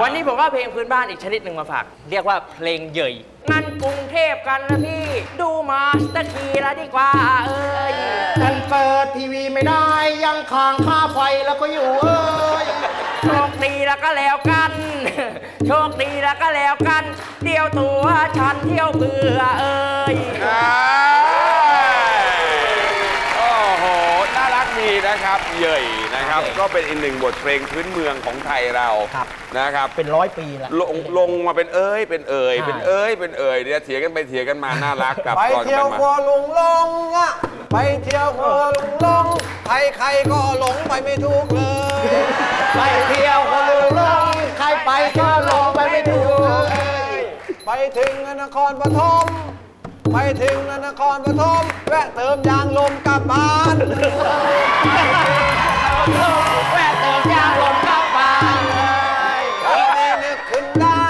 วันนี้ผมก็เอาเพลงพื้นบ้านอีกชนิดหนึ่งมาฝาก เรียกว่าเพลงเหย่ยงั้นกรุงเทพกันนะพี่ ดูมาสเตอร์คีแล้วดีกว่าเอ้ยฉันเปิดทีวีไม่ได้ ยังค้างค่าไฟแล้วก็อยู่เอ้ยโชคดีแล้วก็แล้วกัน โชคดีแล้วก็แล้วกัน เดียวตัวฉันเที่ยวเบื่อเอ้ย โอ้โห น่ารักดี นะครับเหย่ยนะครับ ก็เป็นอีกหนึ่งบทเพลงพื้นเมืองของไทยเราครับนะครับเป็นร้อยปีแล้วลงลงมาเป็นเอ้ยเป็นเอ่ยใช่เป็นเอ้ยเป็นเอ่ยเนี่ยเถียงกันไปเถียงกันมาน่ารักกลับไปก่อนเที่กัยวนมาครัวลุงลงอะไปเที่ยวครัวลุงลงใครใครๆก็หลงไปไม่ถูกเลย ไปเที่ยวคนลืลงใครไปก็ลงไปไม่ถูกไปถึงนครปฐม ไปถึงนครปฐมแวะเติมยางลมกลับบ้านแวะเติมยางลมกลับบ้านเลยพอดีนึกขึ้นได้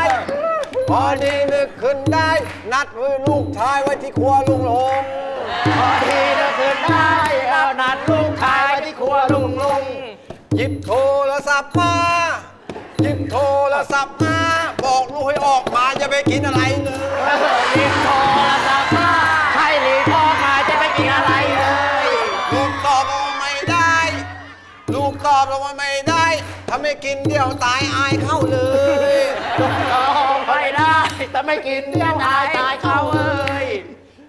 พอดีนึกขึ้นได้ นัดไว้ลูกชายไว้ที่ครัวลุงลงพอทีนะคืนได้เอานัดลูกชายไปที่ครัวลุงลุงหยิบโทรศัพท์มาหยิบโทรศัพท์มาบอกลูกให้ออกมาอย่าไปกินอะไรเลย กตอบว่าไม่ได้ถ้าไม่กินเดี๋ยวตายอายเข้าเลยยอมไม่ได้แต่ไม่กินเดี๋ยวตายตายเขาเอ้ย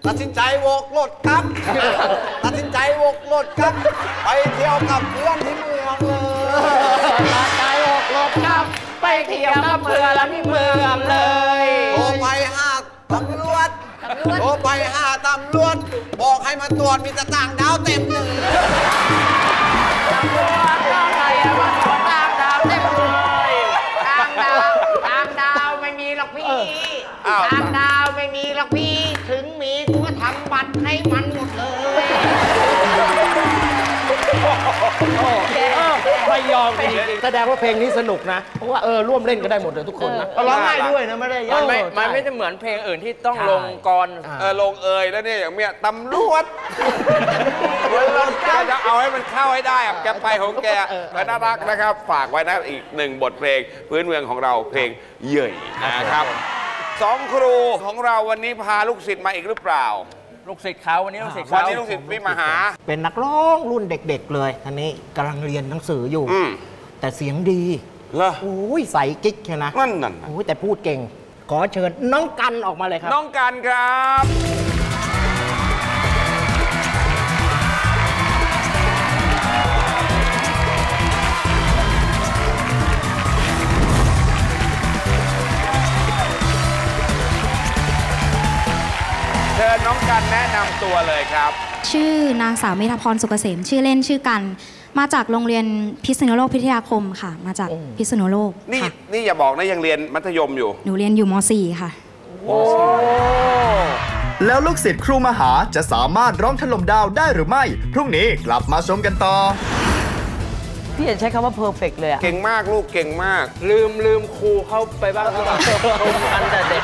ตัดสินใจโวกรถครับ ตัดสินใจโวกรถครับ ไปเที่ยวกับเพื่อนที่เมืองเลยตัดใจอกลบครับ ไปเที่ยวกับเพื่อนแล้วที่เมืองเลยโทรไปหาตำรวจโทรไปหาตำรวจ บอกให้มาตรวจมีแต่ต่างดาวเต็มเลย พี่อ้าวตามดาวไม่มีหรอกพี่ ถึงมีกูก็ทำบัตรให้มัน ยไม่ยอมกันจริงๆแสดงว่าเพลงนี้สนุกนะ เพราะว่าเออร่วมเล่นกันได้หมดเลยทุกคนนะร้องไห้ด้วยนะไม่ได้ยามักนไม่เออใช่มันไม่ได้เหมือนเพลงอื่นที่ต้องใช่ลงกรอ่าเออลงเอ่ยแล้วเนี่ยอย่างเมียตำรวจแกจะเอาให้มันเข้าให้ได้อะแกไปของแกแต่น่ารักนะครับ ฝากไว้นะอีกหนึ่งบทเพลง พื้นเมืองของเราเพลงเหย่ยนะครับสองครูของเราวันนี้พาลูกศิษย์มาอีกหรือเปล่า ลูกศิษย์เขาวันนี้ลูกศิษย์วันเขานี้ลูกศิษย์ไม่มาหา เป็นนักร้องรุ่นเด็กๆเลยอันนี้กำลังเรียนหนังสืออยู่ อืม แต่เสียงดีเหรอ โอ้ยใสกิ๊กใช่นะนั่นนั่นน่ะ โอ้ยแต่พูดเก่ง ขอเชิญน้องกันออกมาเลยครับ น้องกันครับ เชิญน้องกันแนะนำตัวเลยครับ ชื่อนางสาวเมธาพรสุกเกษมชื่อเล่นชื่อกัน มาจากโรงเรียนพิษณุโลกพิทยาคมค่ะ มาจากพิษณุโลกนี่ค่ะนี่อย่าบอกนะยังเรียนมัธยมอยู่ หนูเรียนอยู่ม .4 ค่ะ แล้วลูกศิษย์ครูมหาจะสามารถร้องถล่มดาวได้หรือไม่ พรุ่งนี้กลับมาชมกันต่อ พี่จะใช้คำว่า perfect เลยอะเก่งมากลูกเก่งมาก ลืมลืมครูเขาไปบ้างหรือเปล่าชมกันแต่เด็ก